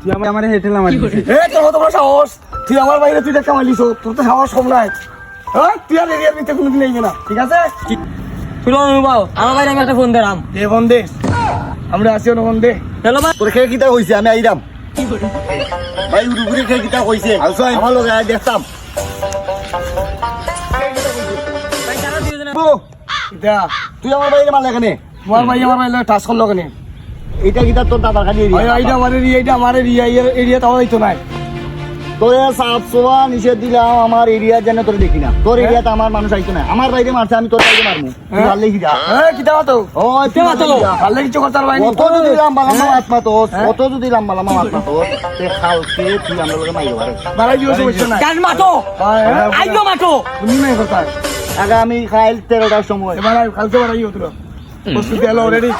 তুই আমার আমার হেটেলা মারি এ তোর কত বড় সাহস। তুই আমার বাইরে তুই দেখা মালিস তোর তো সাহস কম নাই। হ্যাঁ তুই আর এরিয়ার ভিতরে কোনোদিন নেই না ঠিক আছে? শুনো বাবু আমার বাইরে আমি একটা ফোন দিলাম দে ফোন দে আমরা আসিও না ফোন দে হ্যালো বা তোর খেয়ে কিতা কইছে আমি আইরাম। ভাই উড়ুগুড়ি খেয়ে কিতা কইছে আমার লোক আয় দেখতাম। তুই আমার বাইরে মারলে এখানে তোমার ভাই আমার ভাই টাচ করল কেন? এইটা কিতা তোর দাদার খালি এইটা আমার এরিয়া এইটা আমার এরিয়া এরিয়া তাও হইতো নাই। তোর সাফ সোয়া নিষেধ দিলাম আমার এরিয়া যেন তোর দেখি না। তোর এরিয়াতে আমার মানুষ আইতো না। আমার বাইরে মারছে আমি তোর বাইরে মারমু তুই হ্যাঁ? ভালো লিখি যা? হ্যাঁ কিতা তো? ও তুই মাতো? ভালো লিখি যা। ভালো কিছু করতে পারবাই কত যদি লাম্বা লাম্বা আত্মা তোর হ্যাঁ? কত যদি লাম্বা লাম্বা আত্মা তোর তে খালকে তুই আমরা লোকে মাইরে পারে বাড়াই দিও সমস্যা নাই হ্যাঁ, আইগো তুমি নাই খাইল তেরোটার সময়। এবার তোর। প্রস্তুতি হলো অলরেডি